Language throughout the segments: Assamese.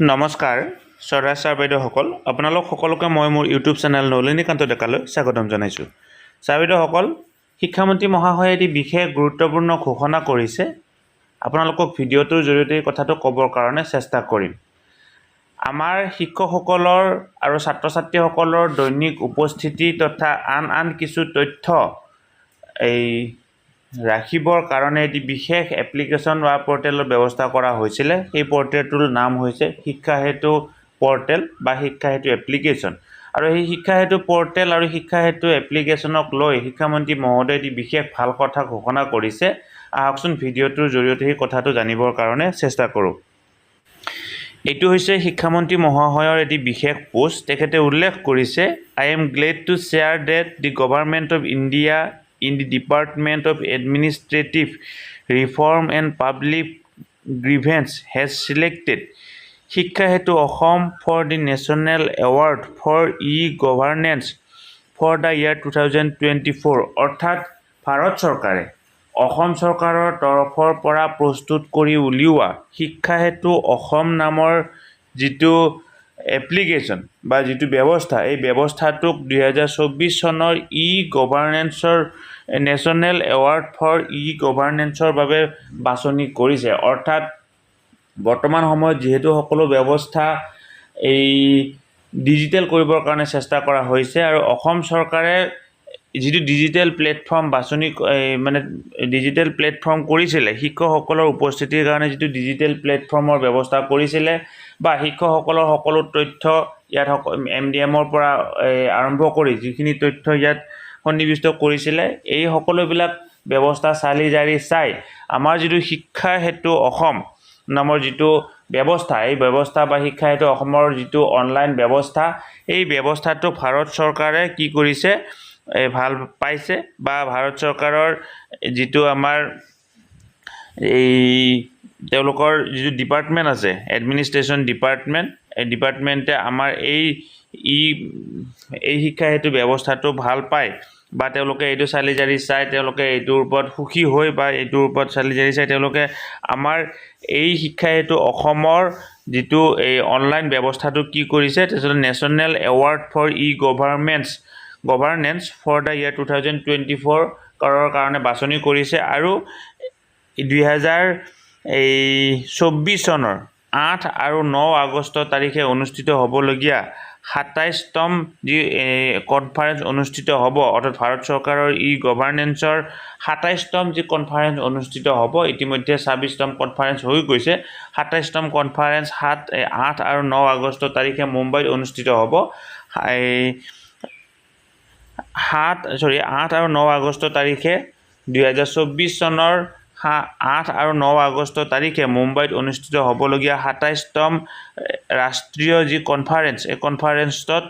নমস্কাৰ চৰাই ছাৰ বাইদেউসকল আপোনালোক সকলোকে মই মোৰ ইউটিউব চেনেল নলিনীকান্ত ডেকালৈ স্বাগতম জনাইছোঁ। ছাৰ বাইদেউসকল শিক্ষামন্ত্ৰী মহাশয়ে এটি বিশেষ গুৰুত্বপূৰ্ণ ঘোষণা কৰিছে আপোনালোকক ভিডিঅ'টোৰ জৰিয়তে এই কথাটো ক'বৰ কাৰণে চেষ্টা কৰিম। আমাৰ শিক্ষকসকলৰ আৰু ছাত্ৰ ছাত্ৰীসকলৰ দৈনিক উপস্থিতি তথা আন আন কিছু তথ্য এই ৰাখিবৰ কাৰণে এটি বিশেষ এপ্লিকেশ্যন বা পৰ্টেলৰ ব্যৱস্থা কৰা হৈছিলে। সেই পৰ্টেলটোৰ নাম হৈছে শিক্ষা সেতু পৰ্টেল বা শিক্ষা সেতু এপ্লিকেশ্যন। আৰু সেই শিক্ষা সেতু পৰ্টেল আৰু শিক্ষা সেতু এপ্লিকেশ্যনক লৈ শিক্ষামন্ত্ৰী মহোদয়ে এটি বিশেষ ভাল কথা ঘোষণা কৰিছে। আহকচোন ভিডিঅ'টোৰ জৰিয়তে সেই কথাটো জানিবৰ কাৰণে চেষ্টা কৰোঁ। এইটো হৈছে শিক্ষামন্ত্ৰী মহাশয়ৰ এটি বিশেষ পোষ্ট। তেখেতে উল্লেখ কৰিছে I am glad to share that the government of India in the department of administrative reform and public grievance has selected Shiksha Setu Assam for the national award for e governance for the year two thousand twenty four, অৰ্থাৎ ভাৰত চৰকাৰে অসম চৰকাৰৰ তৰফৰ পৰা প্ৰস্তুত কৰি উলিওৱা শিক্ষা হেতু অসম নামৰ যিটো এপ্লিকেশ্যন বা যিটো ব্যৱস্থা, এই ব্যৱস্থাটোক দুহেজাৰ চৌব্বিছ চনৰ ই গভাৰ্নেন্সৰ নেশ্যনেল এৱাৰ্ড ফৰ ই গভাৰ্নেন্সৰ বাবে বাছনি কৰিছে। অৰ্থাৎ, বৰ্তমান সময়ত যিহেতু সকলো ব্যৱস্থা এই ডিজিটেল কৰিবৰ কাৰণে চেষ্টা কৰা হৈছে আৰু অসম চৰকাৰে যিটো ডিজিটেল প্লেটফৰ্ম বাছনি মানে ডিজিটেল প্লেটফৰ্ম কৰিছিলে শিক্ষকসকলৰ উপস্থিতিৰ কাৰণে যিটো ডিজিটেল প্লেটফৰ্মৰ ব্যৱস্থা কৰিছিলে বা শিক্ষকসকলৰ সকলো তথ্য ইয়াত এম ডি এমৰ পৰা আৰম্ভ কৰি যিখিনি তথ্য ইয়াত সন্নিৱিষ্ট কৰিছিলে এই সকলোবিলাক ব্যৱস্থা চালি জাৰি চাই আমাৰ যিটো শিক্ষা হেতু অসম নামৰ যিটো ব্যৱস্থা এই ব্যৱস্থা বা শিক্ষা হেতু অসমৰ যিটো অনলাইন ব্যৱস্থা এই ব্যৱস্থাটো ভাৰত চৰকাৰে কি কৰিছে ভাল পাইছে বা ভাৰত চৰকাৰৰ যিটো আমাৰ এই তেওঁলোকৰ যিটো ডিপাৰ্টমেণ্ট আছে এডমিনিষ্ট্ৰেশ্যন ডিপাৰ্টমেণ্ট এই ডিপাৰ্টমেণ্টে আমাৰ এই ই এই শিক্ষা হেতু ব্যৱস্থাটো ভাল পায় বা তেওঁলোকে এইটো চালি জাৰি চাই তেওঁলোকে এইটোৰ ওপৰত সুখী হৈ বা এইটোৰ ওপৰত চালি জাৰি চাই তেওঁলোকে আমাৰ এই শিক্ষা হেতু অসমৰ যিটো এই অনলাইন ব্যৱস্থাটো কি কৰিছে তাৰপিছত national award for e governments governance for the year two thousand twenty four কাৰৰ কাৰণে বাছনি কৰিছে আৰু দুহেজাৰ এই চৌব্বিছ চনৰ আঠ আৰু ন আগষ্ট তাৰিখে অনুষ্ঠিত হ'বলগীয়া সাতাইছতম যি কনফাৰেন্স অনুষ্ঠিত হ'ব, অৰ্থাৎ ভাৰত চৰকাৰৰ ই গভাৰ্নেন্সৰ সাতাইছতম যি কনফাৰেন্স অনুষ্ঠিত হ'ব, ইতিমধ্যে ছাব্বিছতম কনফাৰেন্স হৈ গৈছে। সাতাইছতম কনফাৰেন্স সাত আঠ আৰু ন আগষ্ট তাৰিখে মুম্বাইত অনুষ্ঠিত হ'ব। এই সাত চৰি আঠ আৰু ন আগষ্ট তাৰিখে দুহেজাৰ চৌব্বিছ চনৰ সা আঠ আৰু ন আগষ্ট তাৰিখে মুম্বাইত অনুষ্ঠিত হ'বলগীয়া সাতাইছতম ৰাষ্ট্ৰীয় যি কনফাৰেন্স এই কনফাৰেন্সত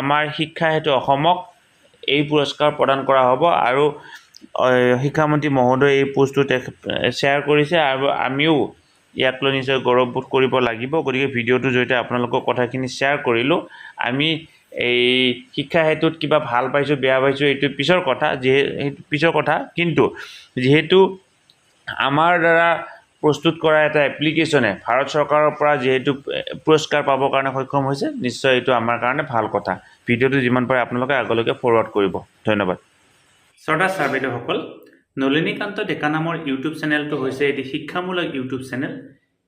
আমাৰ শিক্ষা হেতু অসমক এই পুৰস্কাৰ প্ৰদান কৰা হ'ব আৰু শিক্ষামন্ত্ৰী মহোদয়ে এই পোষ্টটো শ্বেয়াৰ কৰিছে আৰু আমিও ইয়াক লৈ নিশ্চয় গৌৰৱবোধ কৰিব লাগিব। গতিকে ভিডিঅ'টোৰ জৰিয়তে আপোনালোকক কথাখিনি শ্বেয়াৰ কৰিলোঁ। আমি এই শিক্ষা হেতুত কিবা ভালো পাইছোঁ, বেয়া পাইছোঁ, এইটো পিছৰ কথা, যিহে, সেইটো পিছৰ কথা। কিন্তু যিহেতু আমাৰ দ্বাৰা প্ৰস্তুত কৰা এটা এপ্লিকেশ্যনে ভাৰত চৰকাৰৰ পৰা যিহেতু পুৰস্কাৰ পাবৰ কাৰণে সক্ষম হৈছে, নিশ্চয় এইটো আমাৰ কাৰণে ভালো কথা। ভিডিঅ'টো যিমান পাৰে আপোনালোকে আগলৈকে ফৰৱাৰ্ড কৰিব। ধন্যবাদ। শ্ৰদ্ধা ছাৰ বাইদেউসকল, নলিনীকান্ত ডেকা নামৰ ইউটিউব চেনেলটো হৈছে এটি শিক্ষামূলক ইউটিউব চেনেল